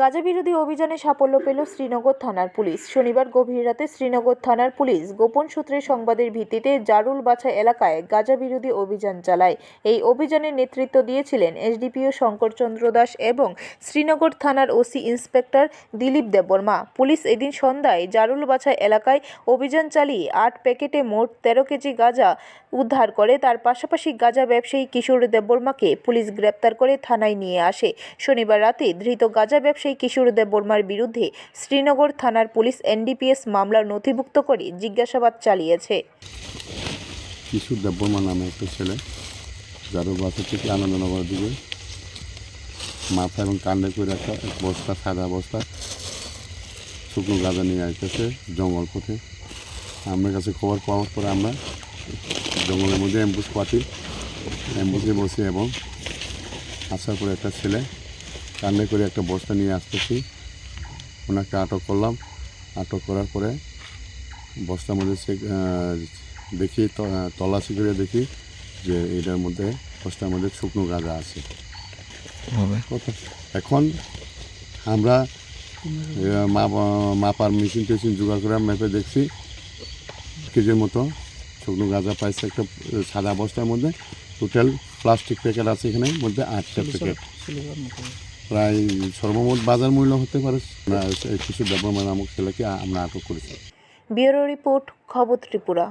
গাজা বিরোধী অভিযানে সাফল্য পেল শ্রীনগর থানার পুলিশ। শনিবার গভীর রাতে শ্রীনগর থানার পুলিশ গোপন সূত্রে সংবাদের ভিত্তিতে জারুল বাছা এলাকায় গাজা বিরোধী অভিযান চালায়। এই অভিযানের নেতৃত্ব দিয়েছিলেন এসডিপিও শঙ্করচন্দ্র দাস এবং শ্রীনগর থানার OC inspector Dilip Debbarma. Police এদিন সন্ধ্যায় জারুল বাছা এলাকায় অভিযান চালিয়ে আট প্যাকেটে মোট তেরো কেজি গাঁজা উদ্ধার করে, তার পাশাপাশি গাঁজা ব্যবসায়ী কিশোর দেববর্মাকে পুলিশ গ্রেপ্তার করে থানায় নিয়ে আসে। শনিবার রাতে ধৃত গাঁজা ব্যবসায়ী কিশোর দেববর্মার বিরুদ্ধে শ্রীনগর থানার পুলিশ এনডিপিএস মামলা নথিভুক্ত করে জিজ্ঞাসাবাদ চালিয়েছে। কিশোর দেববর্মা নামে একটা ছেলে যার বাসা থেকে আনন্দনগর দিকে। মাথা এবং কাণ্ডে করে একটা এক বস্তা, সাদা বস্তা, শুকনো গাঁজা নিয়ে আসতেছে জঙ্গল পথে। আমার কাছে খবর পাওয়ার পরে আমরা জঙ্গলের মধ্যে অ্যাম্বুস পাতি অ্যাম্বুসে বসে এবং আসার পরে একটা ছেলে কাণ্ডে করে একটা বস্তা নিয়ে আসতেছি। ওনাকে আটক করলাম। আটক করার পরে বস্তার মধ্যে সে দেখি তল্লাশি করে দেখি যে এটার মধ্যে বস্তার মধ্যে শুকনো গাঁজা আছে। এখন আমরা মাপ মাপার মেশিন টেশিন জোগাড় করে মেপে দেখছি কেজির মতো শুকনো গাঁজা পাইছে একটা সাদা বস্তার মধ্যে। টোটাল প্লাস্টিক প্যাকেট আছে এখানে মধ্যে আটটা প্যাকেট প্রায় সর্বমোট বাজার মূল্য হতে পারে। আমরা ব্যাপার দেবর্মা নামক ছেলেকে আমরা আটক করেছি। ব্যুরো রিপোর্ট, খবর ত্রিপুরা।